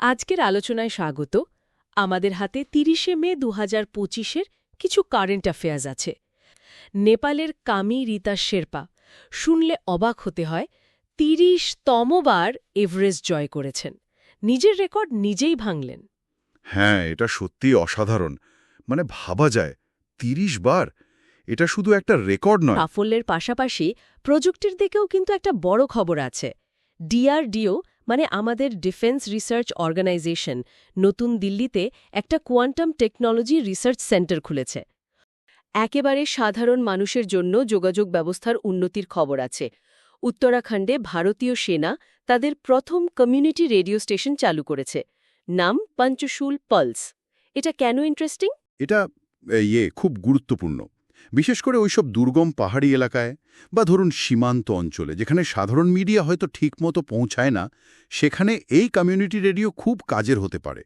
আজকের আলোচনায় স্বাগত। আমাদের হাতে তিরিশে মে দু হাজার পঁচিশের কিছু কারেন্ট অ্যাফেয়ার্স আছে। নেপালের কামি রীতা শেরপা শুনলে অবাক হতে হয় তিরিশতমবার এভারেস্ট জয় করেছেন। নিজের রেকর্ড নিজেই ভাঙলেন। হ্যাঁ এটা সত্যি অসাধারণ। মানে ভাবা যায় তিরিশ বার? এটা শুধু একটা রেকর্ড নয়। সাফল্যের পাশাপাশি প্রযুক্তির দিকেও কিন্তু একটা বড় খবর আছে। ডিআরডিও মানে আমাদের ডিফেন্স রিসার্চ অর্গানাইজেশন নতুন দিল্লিতে একটা কোয়ান্টাম টেকনোলজি রিসার্চ সেন্টার খুলেছে। একেবারে সাধারণ মানুষের জন্য যোগাযোগ ব্যবস্থার উন্নতির খবর আছে। উত্তরাখণ্ডে ভারতীয় সেনা তাদের প্রথম কমিউনিটি রেডিও স্টেশন চালু করেছে। নাম পঞ্চশুল পালস। এটা কেন ইন্টারেস্টিং এটা ইয়ে খুব গুরুত্বপূর্ণ। বিশেষ করে ওইসব দুর্গম পাহাড়ি এলাকায় বা ধরুন সীমান্ত অঞ্চলে, যেখানে সাধারণ মিডিয়া হয়তো ঠিকমতো পৌঁছায় না, সেখানে এই কমিউনিটি রেডিও খুব কাজের হতে পারে।